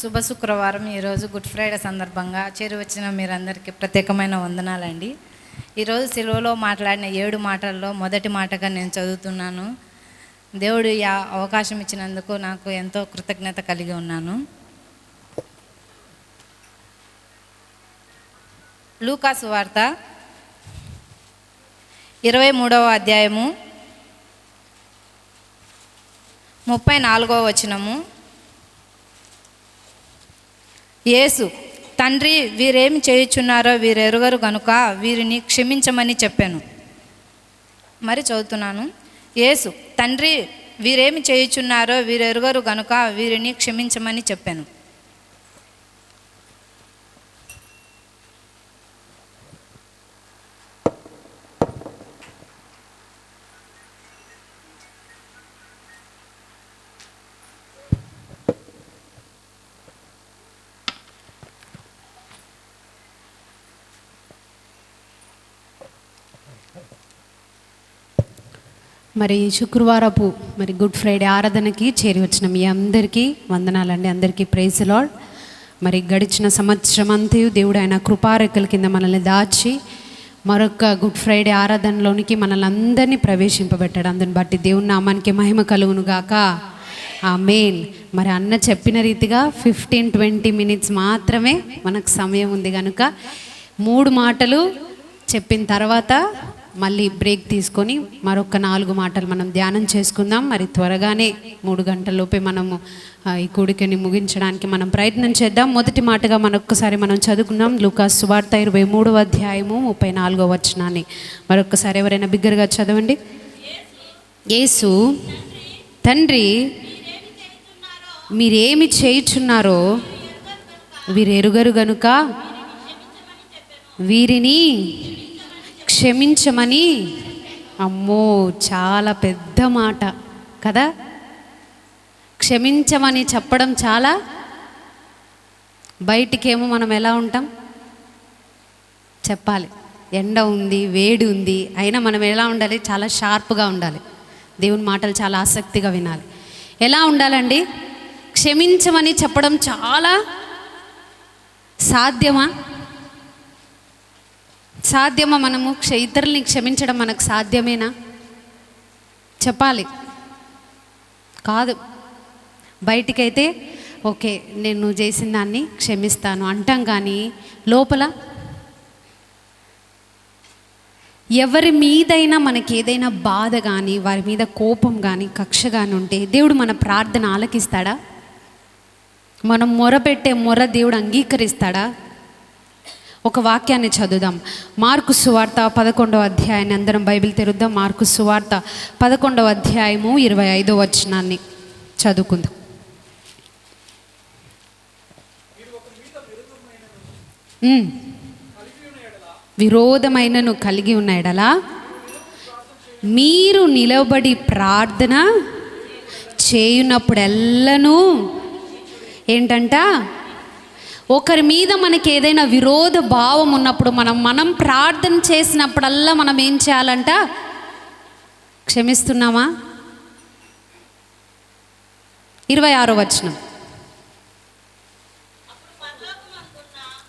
శుభ శుక్రవారం. ఈరోజు గుడ్ ఫ్రైడే సందర్భంగా చేరువచ్చిన మీరందరికీ ప్రత్యేకమైన వందనాలండి. ఈరోజు సెలవులో మాట్లాడిన ఏడు మాటల్లో మొదటి మాటగా నేను చదువుతున్నాను. దేవుడు ఈ అవకాశం ఇచ్చినందుకు నాకు ఎంతో కృతజ్ఞత కలిగి ఉన్నాను. లూకాసు వార్త ఇరవై మూడవ అధ్యాయము ముప్పై నాలుగవ వచనము. యేసు తండ్రి వీరేమి చేయుచున్నారో వీరెరుగరు గనుక వీరిని క్షమించమని చెప్పాను. మరి చదువుతున్నాను. యేసు తండ్రి వీరేమి చేయుచున్నారో వీరెరుగరు గనుక వీరిని క్షమించమని చెప్పాను. మరి శుక్రవారపు మరి గుడ్ ఫ్రైడే ఆరాధనకి చేరి వచ్చిన మీ అందరికీ వందనాలండి. అందరికీ ప్రైజ్ లాడ్ మరి గడిచిన సంవత్సరం అంతయు దేవుడు ఆయన కృపారెక్కల కింద మనల్ని దాచి మరొక గుడ్ ఫ్రైడే ఆరాధనలోనికి మనల్ని అందరినీ ప్రవేశింపబెట్టాడు. అందుని బట్టి దేవుని నామానికి మహిమ కలుగును గాక. ఆ మెయిన్ మరి అన్న చెప్పిన రీతిగా ఫిఫ్టీన్ ట్వంటీ మినిట్స్ మాత్రమే మనకు సమయం ఉంది కనుక మూడు మాటలు చెప్పిన తర్వాత మళ్ళీ బ్రేక్ తీసుకొని మరొక నాలుగు మాటలు మనం ధ్యానం చేసుకుందాం. మరి త్వరగానే మూడు గంటలలోపే మనము ఈ కూడికని ముగించడానికి మనం ప్రయత్నం చేద్దాం. మొదటి మాటగా మనొక్కసారి మనం చదువుకుందాం. లూకాస్ సువార్త ఇరవై మూడవ అధ్యాయము ముప్పై నాలుగో వచనాన్ని. మరొకసారి ఎవరైనా బిగ్గరగా చదవండి. యేసు తండ్రి మీరేమి చేయుచున్నారో వీరెరుగరు గనుక వీరిని క్షమించమని? అమ్మో చాలా పెద్ద మాట. కదా? క్షమించమని చెప్పడం చాలా? బయటికేమో మనం ఎలా ఉంటాం? చెప్పాలి. ఎండ ఉంది వేడి ఉంది అయినా మనం ఎలా ఉండాలి? చాలా షార్ప్గా ఉండాలి. దేవుని మాటలు చాలా ఆసక్తిగా వినాలి. ఎలా ఉండాలండి? క్షమించమని చెప్పడం చాలా సాధ్యమా? సాధ్యమా మనము క్ష ఇతరుల్ని క్షమించడం మనకు సాధ్యమేనా? చెప్పాలి. కాదు. బయటికైతే ఓకే నేను చేసిన దాన్ని క్షమిస్తాను. అంటాం కానీ లోపల? ఎవరి మీదైనా మనకి ఏదైనా బాధ కానీ వారి మీద కోపం కానీ కక్ష కానీ ఉంటే దేవుడు మన ప్రార్థన ఆలకిస్తాడా? మనం మొరపెట్టే మొర దేవుడు అంగీకరిస్తాడా? ఒక వాక్యాన్ని చదువుదాం మార్కు సువార్త పదకొండవ అధ్యాయాన్ని అందరం బైబిల్ తెరుద్దాం. మార్కు సువార్త పదకొండవ అధ్యాయము ఇరవై ఐదో వచనాన్ని చదువుకుందాం. విరోధమైనను కలిగి ఉన్న ఎడలా మీరు నిలబడి ప్రార్థన చేయునప్పుడెల్లను ఏంటంట? ఒకరి మీద మనకి ఏదైనా విరోధ భావం ఉన్నప్పుడు మనం మనం ప్రార్థన చేసినప్పుడల్లా మనం ఏం చేయాలంట? క్షమిస్తున్నామా? ఇరవై ఆరో వచనం.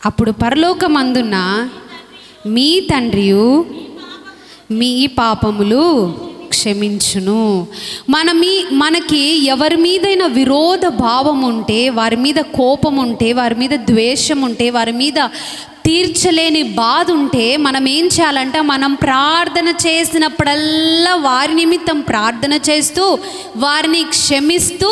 అప్పుడు పరలోకమందున్న మీ తండ్రియు మీ పాపములు క్షమించును. మన మీ మనకి ఎవరి మీదైనా విరోధ భావం ఉంటే వారి మీద కోపం ఉంటే వారి మీద ద్వేషం ఉంటే వారి మీద తీర్చలేని బాధ ఉంటే మనం ఏం చేయాలంటే మనం ప్రార్థన చేసినప్పుడల్లా వారి నిమిత్తం ప్రార్థన చేస్తూ వారిని క్షమిస్తూ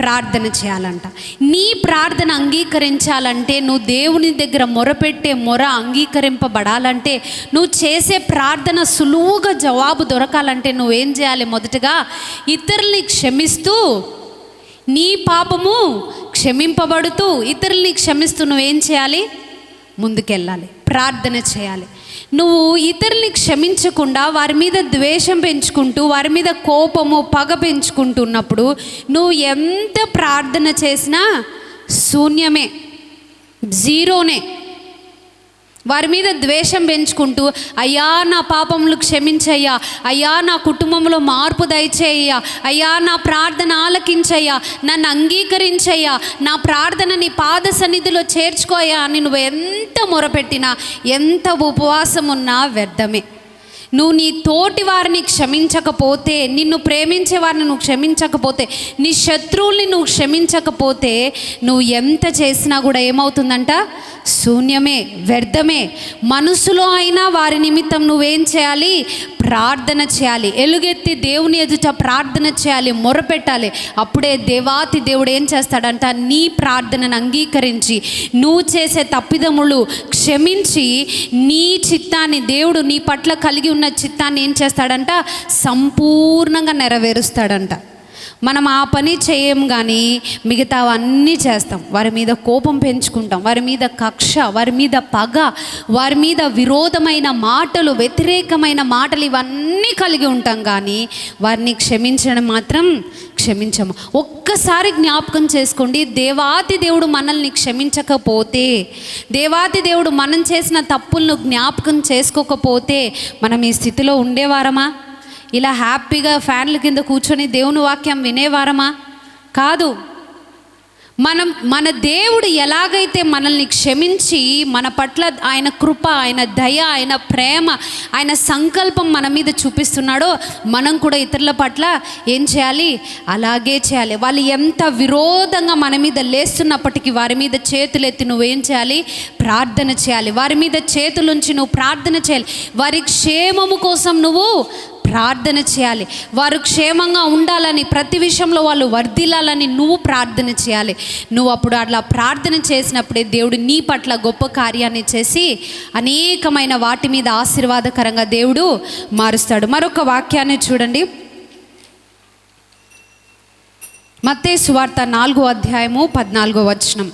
ప్రార్థన చేయాలంట. నీ ప్రార్థన అంగీకరించాలంటే నువ్వు దేవుని దగ్గర మొరపెట్టే మొర అంగీకరింపబడాలంటే నువ్వు చేసే ప్రార్థన సులువుగా జవాబు దొరకాలంటే నువ్వేం చేయాలి మొదటగా? ఇతరుల్ని క్షమిస్తూ నీ పాపము క్షమింపబడుతూ ఇతరుల్ని క్షమిస్తూ నువ్వేం చేయాలి? ముందుకెళ్ళాలి. ప్రార్థన చేయాలి. నువ్వు ఇతరుల్ని క్షమించకుండా వారి మీద ద్వేషం పెంచుకుంటూ వారి మీద కోపము పగ పెంచుకుంటున్నప్పుడు నువ్వు ఎంత ప్రార్థన చేసినా శూన్యమే జీరోనే. వారి మీద ద్వేషం పెంచుకుంటూ అయ్యా నా పాపములు క్షమించయ్యా. అయ్యా నా కుటుంబంలో మార్పు దయచేయ్యా. అయ్యా నా ప్రార్థన ఆలకించయ్యా. నన్ను అంగీకరించయ్యా. నా ప్రార్థన నీ పాద సన్నిధిలో చేర్చుకోయా అని నువ్వు ఎంత మొరపెట్టినా ఎంత ఉపవాసం ఉన్నా వ్యర్థమే. నువ్వు నీ తోటి వారిని క్షమించకపోతే నిన్ను ప్రేమించే వారిని నువ్వు క్షమించకపోతే నీ శత్రువుల్ని నువ్వు క్షమించకపోతే నువ్వు ఎంత చేసినా కూడా ఏమవుతుందంట? శూన్యమే వ్యర్థమే. మనసులో అయినా వారి నిమిత్తం నువ్వేం చేయాలి? ప్రార్థన చేయాలి. ఎలుగెత్తి దేవుని ఎదుట ప్రార్థన చేయాలి మొరపెట్టాలి. అప్పుడే దేవాతి దేవుడు ఏం చేస్తాడంట? నీ ప్రార్థనను అంగీకరించి నువ్వు చేసే తప్పిదములు క్షమించి నీ చిత్తాన్ని దేవుడు నీ పట్ల కలిగి ఉన్న చిత్తాన్ని ఏం చేస్తాడంట? సంపూర్ణంగా నెరవేరుస్తాడంట. మనం ఆ పని చేయం కానీ మిగతావన్నీ చేస్తాం. వారి మీద కోపం పెంచుకుంటాం. వారి మీద కక్ష వారి మీద పగ వారి మీద విరోధమైన మాటలు వ్యతిరేకమైన మాటలు ఇవన్నీ కలిగి ఉంటాం కానీ వారిని క్షమించడం మాత్రం క్షమించము. ఒక్కసారి జ్ఞాపకం చేసుకోండి దేవాతి దేవుడు మనల్ని క్షమించకపోతే దేవాతి దేవుడు మనం చేసిన తప్పులను జ్ఞాపకం చేసుకోకపోతే మనం ఈ స్థితిలో ఉండేవారమా? ఇలా హ్యాపీగా ఫ్యాన్ల కింద కూర్చొని దేవుని వాక్యం వినేవారమా? కాదు. మనం మన దేవుడు ఎలాగైతే మనల్ని క్షమించి మన పట్ల ఆయన కృప ఆయన దయ ఆయన ప్రేమ ఆయన సంకల్పం మన మీద చూపిస్తున్నాడో మనం కూడా ఇతరుల పట్ల ఏం చేయాలి? అలాగే చేయాలి. వాళ్ళు ఎంత విరోధంగా మన మీద లేస్తున్నప్పటికీ వారి మీద చేతులెత్తి నువ్వేం చేయాలి? ప్రార్థన చేయాలి. వారి మీద చేతులుంచి నువ్వు ప్రార్థన చేయాలి. వారి క్షేమము కోసం నువ్వు ప్రార్థన చేయాలి. వారు క్షేమంగా ఉండాలని ప్రతి విషయంలో వాళ్ళు వర్ధిల్లాలని నువ్వు ప్రార్థన చేయాలి. నువ్వు అప్పుడు అట్లా ప్రార్థన చేసినప్పుడే దేవుడు నీ పట్ల గొప్ప కార్యాన్ని చేసి అనేకమైన వాటి మీద ఆశీర్వాదకరంగా దేవుడు మారుస్తాడు. మరొక వాక్యాన్ని చూడండి. మత్తే సువార్త నాలుగో అధ్యాయము పద్నాలుగో వచనం.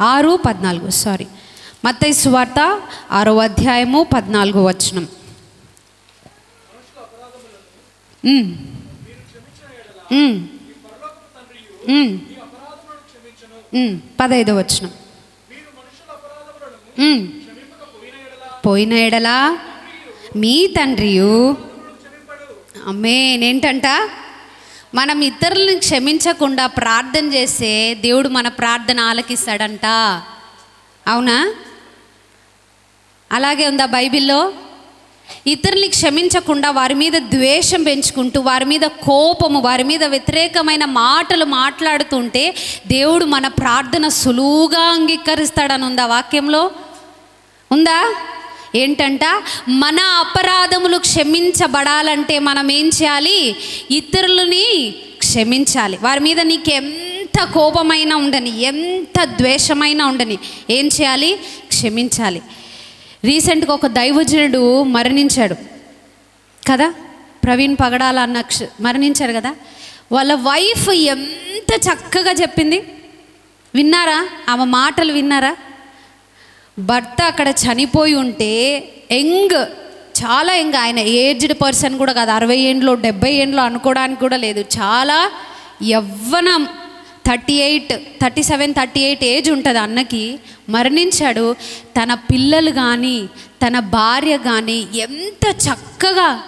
ఆరు పద్నాలుగు సారీ మత్తయి సువార్త ఆరో అధ్యాయము పద్నాలుగో వచనం. ఉమ్. పదైదో వచనం. పోయిన ఎడలా మీ తండ్రియు అమ్మేనేంటంట మనం ఇతరులను క్షమించకుండా ప్రార్థన చేస్తే దేవుడు మన ప్రార్థన ఆలకిస్తాడంట. అవునా? అలాగే ఉందా బైబిల్లో? ఇతరుల్ని క్షమించకుండా వారి మీద ద్వేషం పెంచుకుంటూ వారి మీద కోపము వారి మీద వ్యతిరేకమైన మాటలు మాట్లాడుతుంటే దేవుడు మన ప్రార్థన సులువుగా అంగీకరిస్తాడని ఉందా వాక్యంలో? ఉందా? ఏంటంట? మన అపరాధములు క్షమించబడాలంటే మనం ఏం చేయాలి? ఇతరులని క్షమించాలి. వారి మీద నీకు ఎంత కోపమైనా ఉండని ఎంత ద్వేషమైనా ఉండని ఏం చేయాలి? క్షమించాలి. రీసెంట్గా ఒక దైవజనుడు మరణించాడు. కదా? ప్రవీణ్ పగడాల అన్న మరణించారు కదా? వాళ్ళ వైఫ్ ఎంత చక్కగా చెప్పింది? విన్నారా? ఆమె మాటలు విన్నారా? భర్త అక్కడ చనిపోయి ఉంటే యంగ్ చాలా యంగ్ ఆయన ఏజ్డ్ పర్సన్ కూడా కాదు అరవై ఏండ్లో డెబ్బై ఏండ్లో అనుకోవడానికి కూడా లేదు. చాలా యవ్వనం. Thirty eight thirty seven thirty eight age ఉంటుంది అన్నకి మరణించాడు. తన పిల్లలు కానీ తన భార్య కానీ ఎంత చక్కగా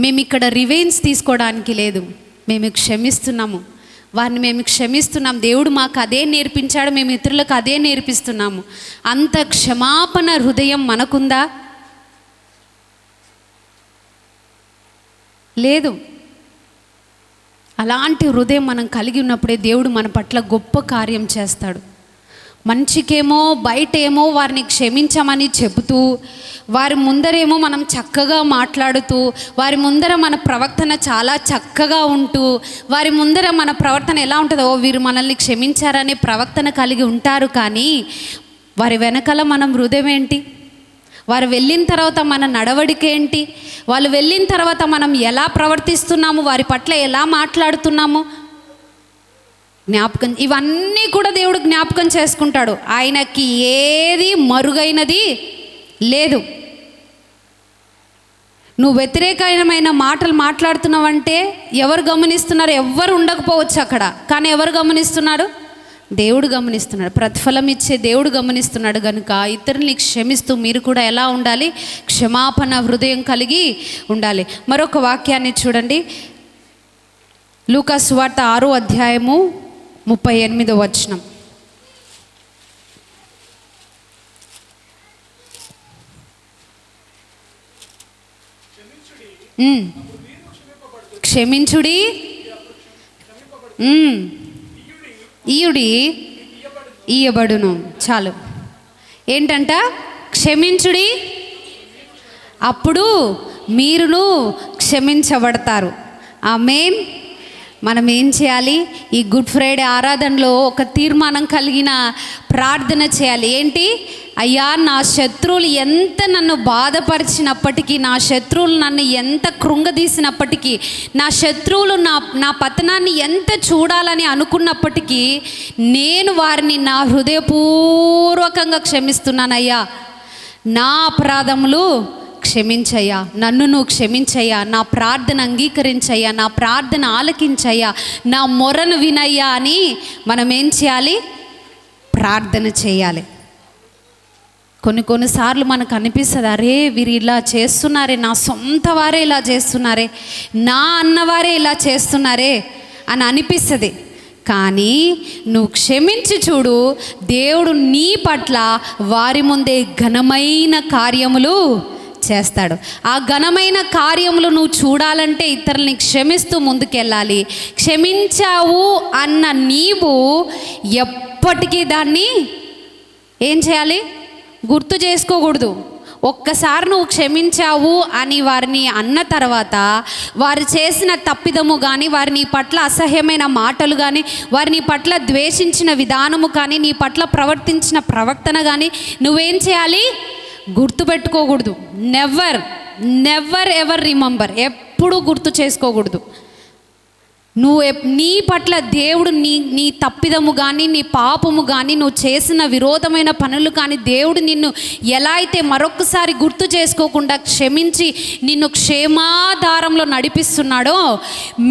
మేము ఇక్కడ రివెన్స్ తీసుకోవడానికి లేదు. మేము క్షమిస్తున్నాము. వారిని మేము క్షమిస్తున్నాం. దేవుడు మాకు అదే నేర్పించాడు. మేము ఇతరులకు అదే నేర్పిస్తున్నాము. అంత క్షమాపణ హృదయం మనకుందా? లేదు. అలాంటి హృదయం మనం కలిగి ఉన్నప్పుడే దేవుడు మన పట్ల గొప్ప కార్యం చేస్తాడు. మంచికేమో బయటేమో వారిని క్షమించమని చెబుతూ వారి ముందరేమో మనం చక్కగా మాట్లాడుతూ వారి ముందర మన ప్రవర్తన చాలా చక్కగా ఉంటూ వారి ముందర మన ప్రవర్తన ఎలా ఉంటుందో వీరు మనల్ని క్షమించారనే ప్రవర్తన కలిగి ఉంటారు కానీ వారి వెనకాల మనం హృదయం ఏంటి? వారు వెళ్ళిన తర్వాత మన నడవడిక ఏంటి? వాళ్ళు వెళ్ళిన తర్వాత మనం ఎలా ప్రవర్తిస్తున్నాము? వారి పట్ల ఎలా మాట్లాడుతున్నాము? జ్ఞాపకం ఇవన్నీ కూడా దేవుడు జ్ఞాపకం చేసుకుంటాడు. ఆయనకి ఏది మరుగైనది లేదు. నువ్వు వ్యతిరేకమైన మాటలు మాట్లాడుతున్నావంటే ఎవరు గమనిస్తున్నారు? ఎవ్వరు ఉండకపోవచ్చు అక్కడ. కానీ ఎవరు గమనిస్తున్నారు? దేవుడు గమనిస్తున్నాడు. ప్రతిఫలం ఇచ్చే దేవుడు గమనిస్తున్నాడు కనుక ఇతరుల్ని క్షమిస్తూ మీరు కూడా ఎలా ఉండాలి? క్షమాపణ హృదయం కలిగి ఉండాలి. మరొక వాక్యాన్ని చూడండి. లూకాస్ వార్త ఆరో అధ్యాయము ముప్పై ఎనిమిదో వచనం. క్షమించుడి. ఈయుడి ఇయ్యబడును చాలు. ఏంటంట? క్షమించుడి. అప్పుడు మీరును క్షమించబడతారు. ఆ మెయిన్ మనం ఏం చేయాలి? ఈ గుడ్ ఫ్రైడే ఆరాధనలో ఒక తీర్మానం కలిగిన ప్రార్థన చేయాలి. ఏంటి? అయ్యా నా శత్రువులు ఎంత నన్ను బాధపరిచినప్పటికీ నా శత్రువులు నన్ను ఎంత కృంగదీసినప్పటికీ నా శత్రువులు నా నా పతనాన్ని ఎంత చూడాలని అనుకున్నప్పటికీ నేను వారిని నా హృదయపూర్వకంగా క్షమిస్తున్నానయ్యా. నా అపరాధములు క్షమించయ్యా. నన్ను నువ్వు క్షమించయ్యా. నా ప్రార్థన అంగీకరించయ్యా. నా ప్రార్థన ఆలకించయ్యా. నా మొరను వినయ్యా అని మనం ఏం చేయాలి? ప్రార్థన చేయాలి. కొన్ని కొన్నిసార్లు మనకు అనిపిస్తుంది అరే వీరు ఇలా చేస్తున్నారే నా సొంత వారే ఇలా చేస్తున్నారే నా అన్నవారే ఇలా చేస్తున్నారే అని అనిపిస్తుంది. కానీ నువ్వు క్షమించి చూడు దేవుడు నీ పట్ల వారి ముందే ఘనమైన కార్యములు చేస్తాడు. ఆ ఘనమైన కార్యములు నువ్వు చూడాలంటే ఇతరుల్ని క్షమిస్తూ ముందుకెళ్ళాలి. క్షమించావు అన్న నీవు ఎప్పటికీ దాన్ని ఏం చేయాలి? గుర్తు చేసుకోకూడదు. ఒక్కసారి నువ్వు క్షమించావు అని వారిని అన్న తర్వాత వారు చేసిన తప్పిదము కానీ వారి నీ పట్ల అసహ్యమైన మాటలు కానీ వారి నీ పట్ల ద్వేషించిన విధానము కానీ నీ పట్ల ప్రవర్తించిన ప్రవర్తన కానీ నువ్వేం చేయాలి? గుర్తుపెట్టుకోకూడదు. నెవర్ నెవర్ ఎవర్ రిమెంబర్ ఎప్పుడూ గుర్తు చేసుకోకూడదు. నువ్వు ఎప్- నీ పట్ల దేవుడు నీ నీ తప్పిదము కానీ నీ పాపము కానీ నువ్వు చేసిన విరోధమైన పనులు కానీ దేవుడు నిన్ను ఎలా అయితే మరొకసారి గుర్తు చేసుకోకుండా క్షమించి నిన్ను క్షేమాధారంలో నడిపిస్తున్నాడో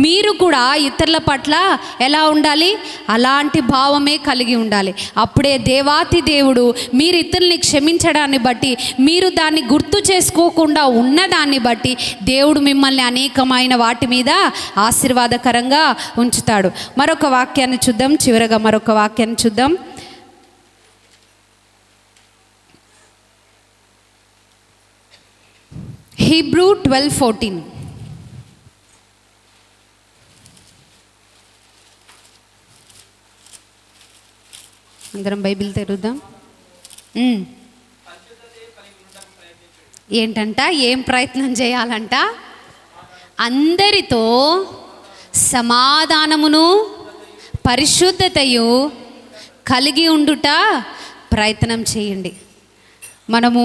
మీరు కూడా ఇతరుల పట్ల ఎలా ఉండాలి? అలాంటి భావమే కలిగి ఉండాలి. అప్పుడే దేవాతి దేవుడు మీరు ఇతరుల్ని క్షమించడాన్ని బట్టి మీరు దాన్ని గుర్తు చేసుకోకుండా ఉన్నదాన్ని బట్టి దేవుడు మిమ్మల్ని అనేకమైన వాటి మీద ఆశీర్వాదకరంగా ఉంచుతాడు. మరొక వాక్యాన్ని చూద్దాం. చివరగా మరొక వాక్యాన్ని చూద్దాం. Hebrew twelve fourteen. అందరం బైబిల్ తెరుద్దాం. ఉమ్. ఏంటంట? ఏం ప్రయత్నం చేయాలంట? అందరితో సమాధానమును పరిశుద్ధతయు కలిగి ఉండుట ప్రయత్నం చేయండి. మనము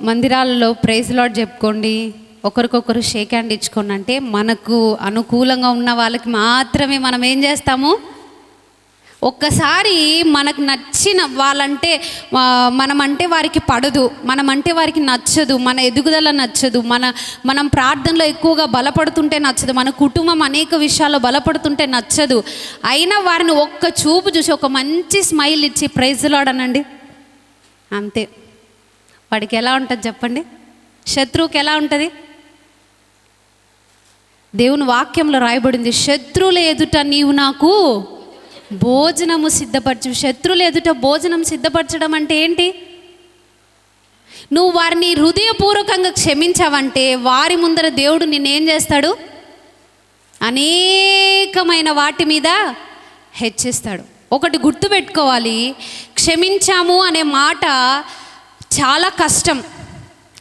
మందిరాలలో ప్రైజ్ లాడ్ చెప్పుకోండి ఒకరికొకరు షేక్ హ్యాండ్ ఇచ్చుకోండి అంటే మనకు అనుకూలంగా ఉన్న వాళ్ళకి మాత్రమే మనం ఏం చేస్తాము? ఒక్కసారి మనకు నచ్చిన వాళ్ళంటే మనమంటే వారికి పడదు. మనమంటే వారికి నచ్చదు. మన ఎదుగుదల నచ్చదు. మన మనం ప్రార్థనలో ఎక్కువగా బలపడుతుంటే నచ్చదు. మన కుటుంబం అనేక విషయాల్లో బలపడుతుంటే నచ్చదు. అయినా వారిని ఒక్క చూపు చూసి ఒక మంచి స్మైల్ ఇచ్చి ప్రైజ్లాడనండి అంతే. వాడికి ఎలా ఉంటుంది చెప్పండి? శత్రువుకి ఎలా ఉంటుంది? దేవుని వాక్యంలో రాయబడింది శత్రువుల ఎదుట నీవు నాకు భోజనము సిద్ధపరచు శత్రువుల ఎదుట భోజనం సిద్ధపరచడం అంటే ఏంటి? నువ్వు వారిని హృదయపూర్వకంగా క్షమించావంటే వారి ముందర దేవుడు నిన్నేం చేస్తాడు? అనేకమైన వాటి మీద హెచ్చిస్తాడు. ఒకటి గుర్తుపెట్టుకోవాలి. క్షమించాము అనే మాట చాలా కష్టం.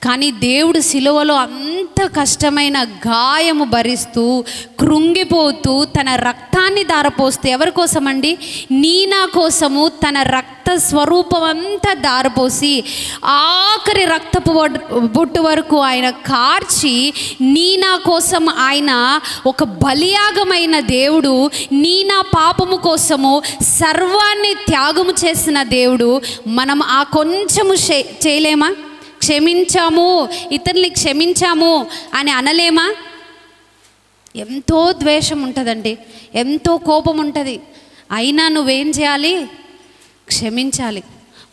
కానీ దేవుడు సిలువలో అంత కష్టమైన గాయము భరిస్తూ కృంగిపోతూ తన రక్తాన్ని దారపోస్తూ ఎవరి కోసమండి? నీ నా కోసము తన రక్త స్వరూపం అంతా దారపోసి ఆఖరి రక్తపు బొట్టు వరకు ఆయన కార్చి నీ నా కోసం ఆయన ఒక బలియాగమైన దేవుడు నీ నా పాపము కోసము సర్వాన్ని త్యాగము చేసిన దేవుడు మనం ఆ కొంచెము చేయలేమా? క్షమించాము ఇతరుల్ని క్షమించాము అని అనలేమా? ఎంతో ద్వేషం ఉంటుందండి ఎంతో కోపం ఉంటుంది అయినా నువ్వేం చేయాలి? క్షమించాలి.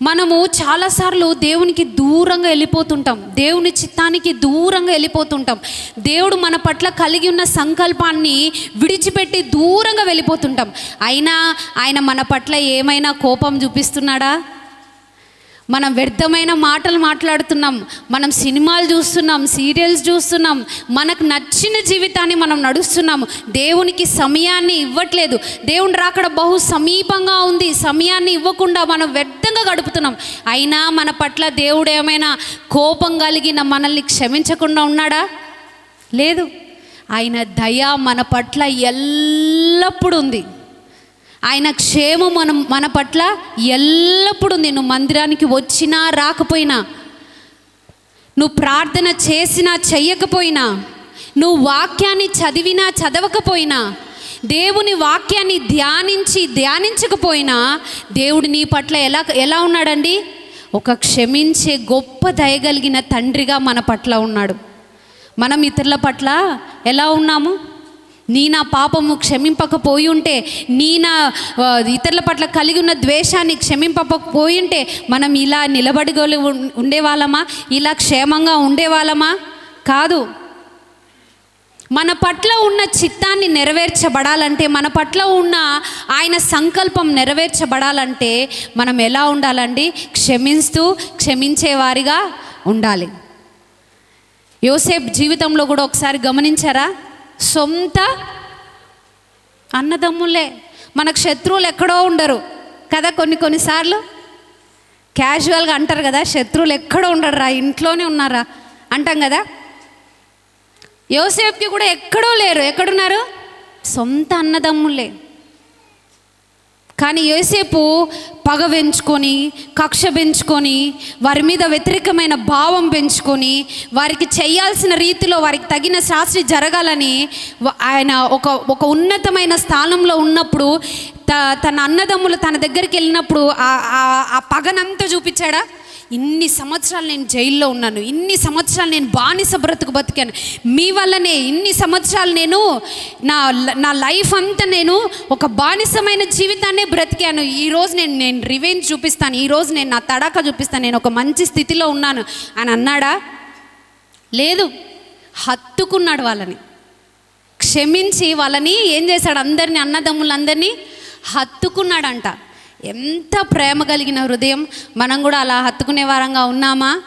మనము చాలాసార్లు దేవునికి దూరంగా వెళ్ళిపోతుంటాం దేవుని చిత్తానికి దూరంగా వెళ్ళిపోతుంటాం. దేవుడు మన పట్ల కలిగి ఉన్న సంకల్పాన్ని విడిచిపెట్టి దూరంగా వెళ్ళిపోతుంటాం. అయినా ఆయన మన పట్ల ఏమైనా కోపం చూపిస్తున్నాడా? మనం వ్యర్థమైన మాటలు మాట్లాడుతున్నాం మనం సినిమాలు చూస్తున్నాం సీరియల్స్ చూస్తున్నాం మనకు నచ్చిన జీవితాన్ని మనం నడుస్తున్నాము దేవునికి సమయాన్ని ఇవ్వట్లేదు. దేవుని రాకడ బహు సమీపంగా ఉంది. సమయాన్ని ఇవ్వకుండా మనం వ్యర్థంగా గడుపుతున్నాం. అయినా మన పట్ల దేవుడు ఏమైనా కోపం కలిగిన మనల్ని క్షమించకుండా ఉన్నాడా? లేదు. ఆయన దయ మన పట్ల ఎల్లప్పుడూ ఉంది. ఆయన క్షేమం మనం మన పట్ల ఎల్లప్పుడూ నేను మందిరానికి వచ్చినా రాకపోయినా నువ్వు ప్రార్థన చేసినా చెయ్యకపోయినా నువ్వు వాక్యాన్ని చదివినా చదవకపోయినా దేవుని వాక్యాన్ని ధ్యానించి ధ్యానించకపోయినా దేవుడు నీ పట్ల ఎలా ఎలా ఉన్నాడండి? ఒక క్షమించే గొప్ప దయగలిగిన తండ్రిగా మన పట్ల ఉన్నాడు. మనం ఇతరుల పట్ల ఎలా ఉన్నాము? నీ నా పాపము క్షమింపకపోయి ఉంటే నీ నా ఇతరుల పట్ల కలిగి ఉన్న ద్వేషాన్ని క్షమింపకపోయి ఉంటే మనం ఇలా నిలబడిగోలు ఉండేవాళ్ళమా? ఇలా క్షేమంగా ఉండేవాళ్ళమా? కాదు. మన పట్ల ఉన్న చిత్తాన్ని నెరవేర్చబడాలంటే మన పట్ల ఉన్న ఆయన సంకల్పం నెరవేర్చబడాలంటే మనం ఎలా ఉండాలండి? క్షమిస్తూ క్షమించేవారిగా ఉండాలి. యోసేఫ్ జీవితంలో కూడా ఒకసారి గమనించారా? సొంత అన్నదమ్ములే. మనకు శత్రువులు ఎక్కడో ఉండరు. కదా కొన్ని కొన్నిసార్లు క్యాజువల్గా అంటారు కదా శత్రువులు ఎక్కడో ఉండరు రా ఇంట్లోనే ఉన్నారా? అంటాం కదా. యోసేఫ్కి కూడా ఎక్కడో లేరు. ఎక్కడున్నారు? సొంత అన్నదమ్ములే. కానీ యోసేపు పగ పెంచుకొని కక్ష పెంచుకొని వారి మీద వ్యతిరేకమైన భావం పెంచుకొని వారికి చేయాల్సిన రీతిలో వారికి తగిన శాస్త్రి జరగాలని ఆయన ఒక ఒక ఉన్నతమైన స్థానంలో ఉన్నప్పుడు త తన అన్నదమ్ములు తన దగ్గరికి వెళ్ళినప్పుడు ఆ పగనంతా చూపించాడా? ఇన్ని సంవత్సరాలు నేను జైల్లో ఉన్నాను ఇన్ని సంవత్సరాలు నేను బానిస బ్రతుకు బతికాను. మీ వల్లనే ఇన్ని సంవత్సరాలు నేను నా నా లైఫ్ అంతా నేను ఒక బానిసమైన జీవితాన్నే బ్రతికాను. ఈరోజు నేను నేను రివెంజ్ చూపిస్తాను ఈరోజు నేను నా తడాక చూపిస్తాను నేను ఒక మంచి స్థితిలో ఉన్నాను అని అన్నాడా? లేదు. హత్తుకున్నాడు వాళ్ళని. క్షమించి వాళ్ళని ఏం చేశాడు? అందరినీ అన్నదమ్ములందరినీ హత్తుకున్నాడంట. ఎంత ప్రేమ కలిగిన హృదయం. మనం కూడా అలా హత్తుకునే వారంగా ఉన్నామా?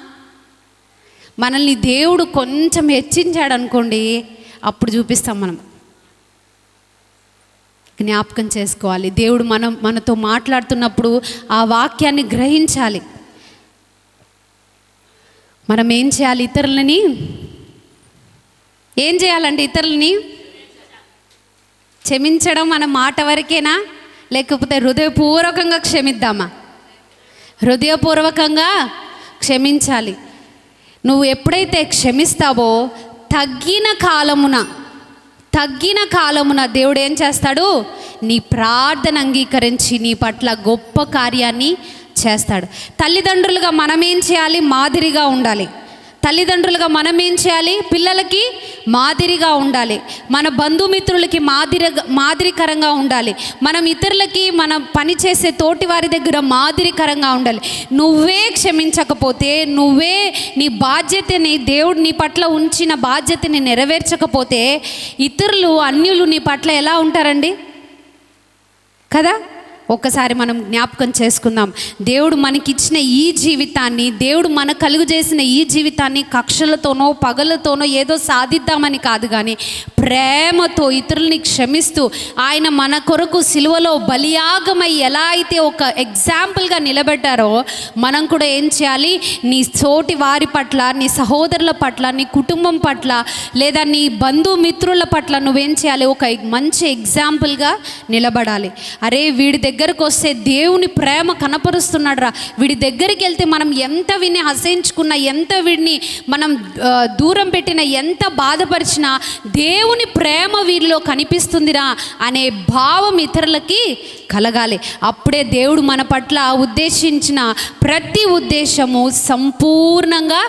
మనల్ని దేవుడు కొంచెం హెచ్చించాడు అనుకోండి అప్పుడు చూపిస్తాం మనం. జ్ఞాపకం చేసుకోవాలి. దేవుడు మనం మనతో మాట్లాడుతున్నప్పుడు ఆ వాక్యాన్ని గ్రహించాలి. మనం ఏం చేయాలి ఇతరులని? ఏం చేయాలండి ఇతరులని? క్షమించడం మన మాట వరకేనా? లేకపోతే హృదయపూర్వకంగా క్షమిద్దామా? హృదయపూర్వకంగా క్షమించాలి. నువ్వు ఎప్పుడైతే క్షమిస్తావో తగ్గిన కాలమున తగ్గిన కాలమున దేవుడు ఏం చేస్తాడు? నీ ప్రార్థన అంగీకరించి నీ పట్ల గొప్ప కార్యాన్ని చేస్తాడు. తల్లిదండ్రులుగా మనం ఏం చేయాలి? మాదిరిగా ఉండాలి. తల్లిదండ్రులుగా మనం ఏం చేయాలి? పిల్లలకి మాదిరిగా ఉండాలి. మన బంధుమిత్రులకి మాదిరి మాదిరికరంగా ఉండాలి. మనం ఇతరులకి మనం పనిచేసే తోటి వారి దగ్గర మాదిరికరంగా ఉండాలి. నువ్వే క్షమించకపోతే నువ్వే నీ బాధ్యతని దేవుడు నీ పట్ల ఉంచిన బాధ్యతని నెరవేర్చకపోతే ఇతరులు అన్యులు నీ పట్ల ఎలా ఉంటారండి? కదా? ఒక్కసారి మనం జ్ఞాపకం చేసుకుందాం. దేవుడు మనకిచ్చిన ఈ జీవితాన్ని దేవుడు మన కలుగు చేసిన ఈ జీవితాన్ని కక్షలతోనో పగలతోనో ఏదో సాధిద్దామని కాదు కానీ ప్రేమతో ఇతరుల్ని క్షమిస్తూ ఆయన మన కొరకు సిలువలో బలియాగమై ఎలా అయితే ఒక ఎగ్జాంపుల్గా నిలబెట్టారో మనం కూడా ఏం చేయాలి? నీ తోటి వారి పట్ల నీ సహోదరుల పట్ల నీ కుటుంబం పట్ల లేదా నీ బంధుమిత్రుల పట్ల నువ్వేం చేయాలి? ఒక మంచి ఎగ్జాంపుల్గా నిలబడాలి. అరే వీడి దగ్గర దగ్గరకు వస్తే దేవుని ప్రేమ కనపరుస్తున్నాడు రా వీడి దగ్గరికి వెళ్తే మనం ఎంత విని హసించుకున్నా ఎంత వీడిని మనం దూరం పెట్టినా ఎంత బాధపరిచినా దేవుని ప్రేమ వీరిలో కనిపిస్తుందిరా అనే భావం ఇతరులకి కలగాలి. అప్పుడే దేవుడు మన పట్ల ఉద్దేశించిన ప్రతి ఉద్దేశము సంపూర్ణంగా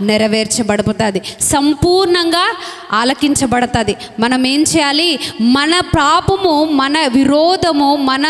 నెరవేర్చబడుతుంది సంపూర్ణంగా ఆలకించబడుతుంది. మనం ఏం చేయాలి? మన పాపము మన విరోధము మన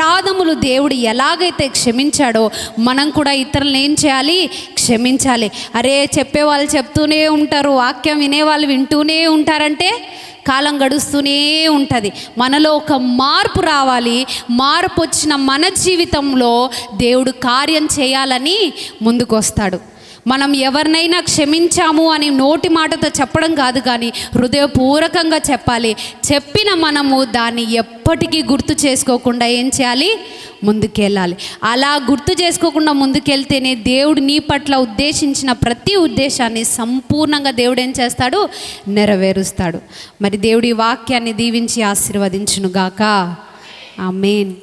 అపరాధములు దేవుడు ఎలాగైతే క్షమించాడో మనం కూడా ఇతరులను ఏం చేయాలి? క్షమించాలి. అరే చెప్పే వాళ్ళు చెప్తూనే ఉంటారు వాక్యం వినేవాళ్ళు వింటూనే ఉంటారంటే కాలం గడుస్తూనే ఉంటుంది. మనలో ఒక మార్పు రావాలి. మార్పు వచ్చిన మన జీవితంలో దేవుడు కార్యం చేయాలని ముందుకు వస్తాడు మనం ఎవరినైనా క్షమించాము అని నోటి మాటతో చెప్పడం కాదు కానీ హృదయపూర్వకంగా చెప్పాలి. చెప్పిన మనము దాన్ని ఎప్పటికీ గుర్తు చేసుకోకుండా ఏం చేయాలి? ముందుకెళ్ళాలి. అలా గుర్తు చేసుకోకుండా ముందుకెళ్తేనే దేవుడు నీ పట్ల ఉద్దేశించిన ప్రతి ఉద్దేశాన్ని సంపూర్ణంగా దేవుడు ఏం చేస్తాడు? నెరవేరుస్తాడు. మరి దేవుడి వాక్యాన్ని దీవించి ఆశీర్వదించునుగాక. మెయిన్